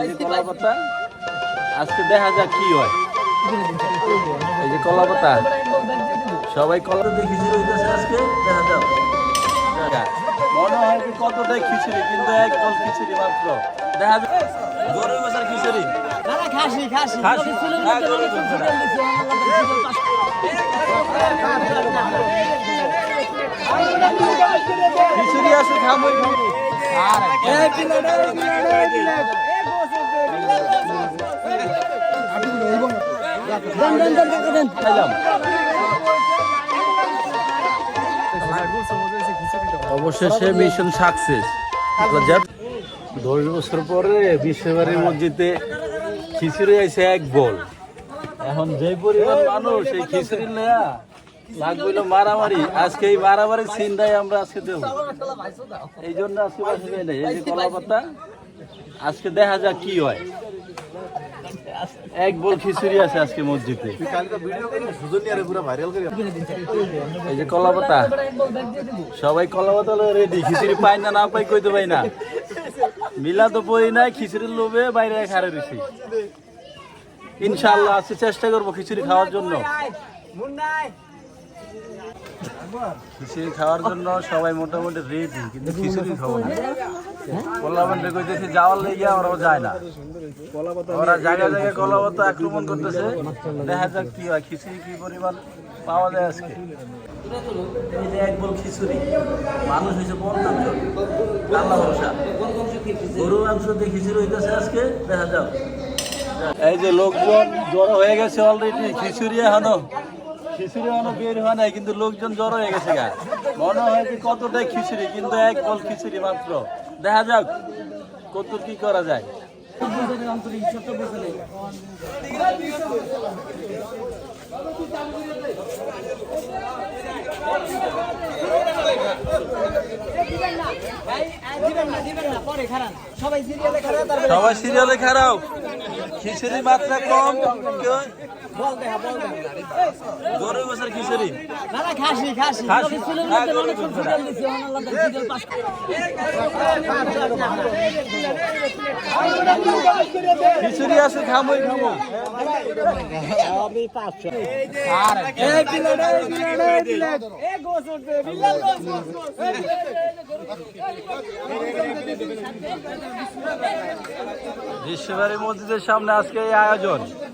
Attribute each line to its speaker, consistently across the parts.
Speaker 1: এই যে কলা পাতা আজকে দেখা যাক কি হয়। এই যে কলা পাতা। সবাই কলা দিয়ে খিচুড়ি হইতেছে আজকে দেখা যাক। মনে হয় যে কতটাই খিচুড়ি কিন্তু এক কল খিচুড়ি মাত্র। দেখা যাক। গরু বছর খিচুড়ি।
Speaker 2: খাসি খাসি।
Speaker 1: খাসি? গরুর মাংস না। খিচুড়ি। আছে খামই খাইলাম অবশেষে মিশন সাকসেস দশ বছর পরে বিশ্ববাড়ির মসজিদে খিচুড়ি আইছে এক বল। এখন যে পরিমাণ মানুষ এই খিচুড়ি নেয়া মারামারি, আজকে এই মারামারি চিন্তাই আমরা আজকে দেব। এই জন্য আজকে এই যে আজকে দেখা যাক কি হয়। এক বল খিচুড়ি আছে আজকে মসজিদে। এই যে কলা পাতা। সবাই কলা পাতা রেডি খিচুড়ি পাই না না পাই কইতে পাই না। মিলা তো বই নাই খিচুড়ির লোভে বাইরে খারে রয়েছি ইনশাল্লাহ আজকে চেষ্টা করব খিচুড়ি খাওয়ার জন্য। খিচুড়ি খাওয়ার জন্য সবাই মোটামুটি রেডি কিন্তু খিচুড়ি খাব না। যায় না। ওরা জায়গায় আক্রমণ করতেছে। দেখা যাক কি হয়, খিচুড়ি কি পরিমাণ পাওয়া যায় এই যে এক বল খিচুড়ি, মানুষ গরু মাংস দিয়ে খিচুড়ি হইতেছে আজকে, দেখা এই যে লোকজন জড়ো হয়ে গেছে অলরেডি খিচুড়ি এখনও। খিচুড়ি এখনও বের হয় নাই, কিন্তু লোকজন জড়ো হয়ে গেছে মনে হয় যে কতটাই খিচুড়ি, কিন্তু এক বল খিচুড়ি মাত্র। দেখা যাক কত কি করা যায়।
Speaker 2: সবাই সিরিয়ালে খারাপ
Speaker 1: খিচুড়ি মাত্রা কম।
Speaker 2: বল দেখা বল দেখা।
Speaker 1: গরু বছর খিচুড়ি
Speaker 2: না না খাসি খাসি।
Speaker 1: খাসি?
Speaker 2: সিলের মধ্যে
Speaker 1: গরুর
Speaker 2: অনেক
Speaker 1: মাংস না।
Speaker 2: সিরিয়াল দিছি অনলাইন সিরিয়াল পাস
Speaker 1: খিচুড়ি আছে খামই খামো
Speaker 2: এই এই এই
Speaker 1: বিশ্ববাড়ি মসজিদের সামনে আজকে এই আয়োজন।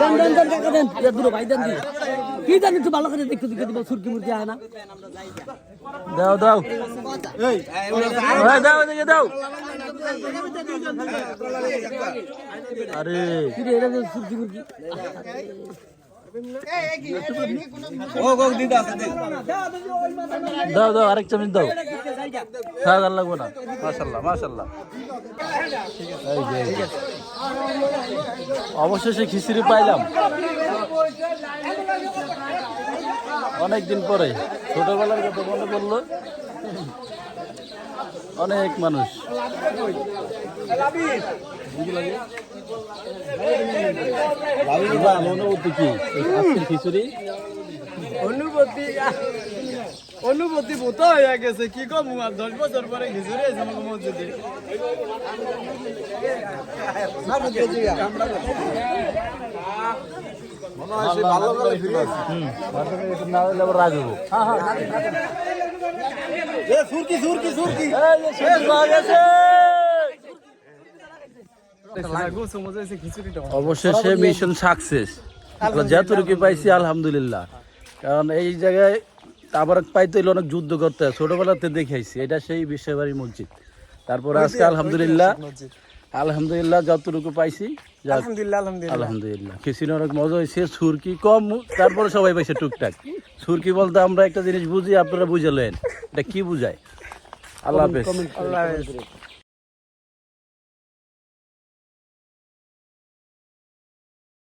Speaker 2: দেন দেন দেন কাকা দেন ইয়া দূর ভাই দেন দি কি জানি তো ভালো করে দেখতে দেখতে দিব সুরকি মুরকি আয় না
Speaker 1: দাও দাও এই দাও এদিকে দাও আরে
Speaker 2: কি রে এটা সুরকি মুরকি
Speaker 1: দাও দাও আরেক চামচ দাও খাওয়া আর লাগবে না। এই যে। অবশেষে খিচুড়ি পাইলাম। অনেক দিন পরে, ছোটবেলার কথা মনে পড়ল। অনেক মানুষ। খিচুড়ি?
Speaker 3: অনুভূতি অনুভূতি ভূত হয়ে গেছে। কি কম আর দশ বছর পরে খিচুড়ি আছে আমাকে মসজিদে।
Speaker 1: হুম বাথরুমে একটু না হলে আবার রাগ হব
Speaker 3: সুরকি সুরকি। সুরকি খিচুড়িটা।
Speaker 1: অবশেষে মিশন সাকসেস যতটুকু পাইছি আলহামদুলিল্লাহ। কারণ এই জায়গায় আবার পাইতে হইলে অনেক যুদ্ধ করতে হয়। ছোটবেলাতে দেখাইছি এটা সেই বিশ্ববাড়ি মসজিদ। তারপর আজকে আলহামদুলিল্লাহ আলহামদুলিল্লাহ যতটুকু পাইছি আলহামদুলিল্লাহ খিচুড়ি অনেক মজা হয়েছে সুরকি কম তারপরে সবাই পাইছে টুকটাক। সুরকি বলতে আমরা একটা জিনিস বুঝি আপনারা বুঝালেন এটা কি বুঝায়? আল্লাহ হাফেজ।
Speaker 3: আল্লাহ হাফেজ।